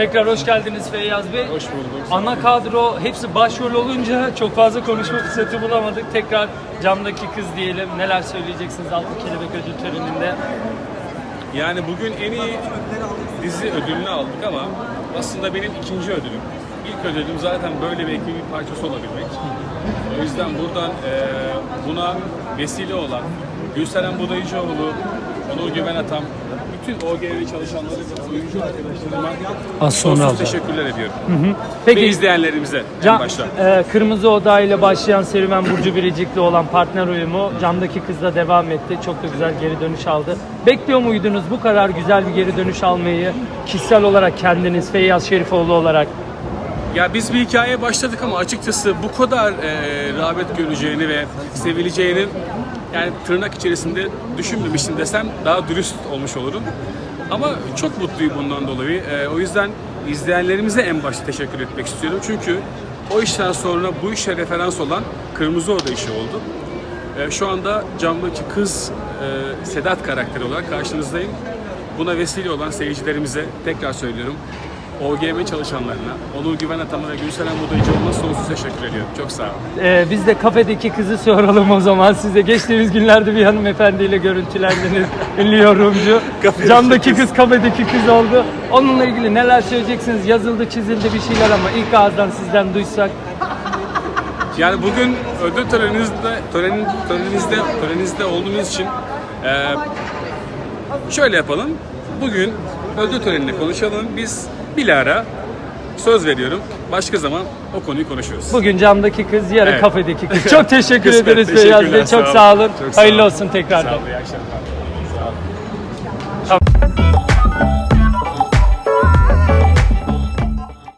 Tekrar hoş geldiniz Feyyaz Bey. Hoş bulduk. Ana kadro hepsi başrol olunca çok fazla konuşma fırsatı bulamadık. Tekrar camdaki kız diyelim. Neler söyleyeceksiniz Altın Kelebek Ödül Töreni'nde? Yani bugün en iyi dizi ödülünü aldık ama aslında benim ikinci ödülüm. İlk ödülüm zaten böyle bir ekibin parçası olabilmek. O yüzden buradan buna vesile olan Gülseren Budayıcıoğlu, Onur Güven Atam, bütün OGV çalışanları oyuncu arkadaşlarıma Az sonra sonsuz alacağım. teşekkürler ediyorum. Peki Ve izleyenlerimize Cam, en başta. e, Kırmızı Oda ile başlayan serüven Burcu Biricik'le olan partner uyumu camdaki kızla devam etti. Çok da güzel geri dönüş aldı. Bekliyor muydunuz bu kadar güzel bir geri dönüş almayı? Kişisel olarak kendiniz Feyyaz Şerifoğlu olarak. Ya biz bir hikayeye başladık ama açıkçası bu kadar e, rağbet göreceğini ve sevileceğini yani tırnak içerisinde düşünmemiştim desem daha dürüst olmuş olurum. Ama çok mutluyum bundan dolayı. E, o yüzden izleyenlerimize en başta teşekkür etmek istiyorum. Çünkü o işten sonra bu işe referans olan Kırmızı Oda işi oldu. E, şu anda camdaki kız e, Sedat karakteri olarak karşınızdayım. Buna vesile olan seyircilerimize tekrar söylüyorum. OGM çalışanlarına, Onur Güven Atam'a ve Gülseren Budayıcıoğlu'na sonsuz teşekkür ediyorum. Çok sağ olun. E, biz de kafedeki kızı soralım o zaman size. Geçtiğimiz günlerde bir hanımefendiyle görüntülendiniz. Ünlü yorumcu. Camdaki kız kafedeki kız oldu. Onunla ilgili neler söyleyeceksiniz? Yazıldı çizildi bir şeyler ama ilk ağızdan sizden duysak. Yani bugün ödül töreninizde, törenin, töreninizde, töreninizde olduğunuz için eee, şöyle yapalım. Bugün ödül törenini konuşalım. Biz Bilara söz veriyorum. Başka zaman o konuyu konuşuruz. Bugün camdaki kız, yarın Evet. kafedeki kız. Çok teşekkür Kısmet, ederiz Beyaz Bey. Çok sağ olun. olun. Çok sağ Hayırlı olun. olsun tekrardan. Sağ olun, iyi akşamlar. Sağ olun.